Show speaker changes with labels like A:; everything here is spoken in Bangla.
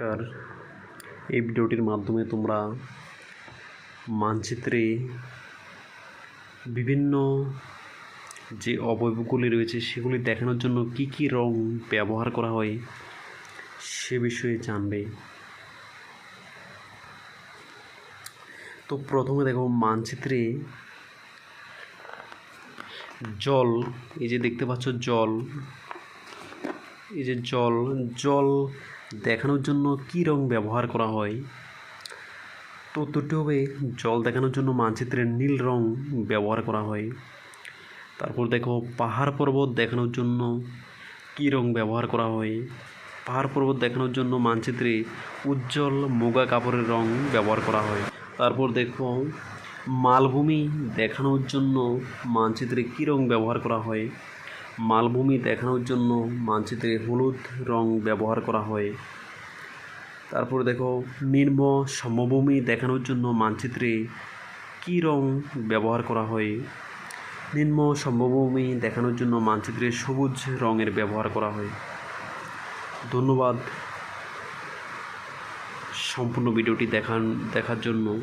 A: নমস্কার। এই ভিডিওটির মাধ্যমে তোমরা মানচিত্রে বিভিন্ন যে অবয়বগুলি রয়েছে, সেগুলি দেখানোর জন্য কি কি রং ব্যবহার করা হয়, সে বিষয়ে জানবে। তো প্রথমে দেখো, মানচিত্রে জল, এই যে দেখতে পাচ্ছ জল এই যে জল জল দেখানোর জন্য কী রং ব্যবহার করা হয়? তো উত্তরটি হবে, জল দেখানোর জন্য মানচিত্রে নীল রং ব্যবহার করা হয়। তারপর দেখো, পাহাড় পর্বত দেখানোর জন্য কী রং ব্যবহার করা হয়? পাহাড় পর্বত দেখানোর জন্য মানচিত্রে উজ্জ্বল মুগা কাপড়ের রং ব্যবহার করা হয়। তারপর দেখো, মালভূমি দেখানোর জন্য মানচিত্রে কী রং ব্যবহার করা হয়? মালভূমি দেখানোর জন্য মানচিত্রে হলুদ রং ব্যবহার করা হয়। তারপর দেখো, নিম্ন সমভূমি দেখানোর জন্য মানচিত্রে কী রং ব্যবহার করা হয়? নিম্ন সমভূমি দেখানোর জন্য মানচিত্রে সবুজ রঙের ব্যবহার করা হয়। ধন্যবাদ সম্পূর্ণ ভিডিওটি দেখান দেখার জন্য।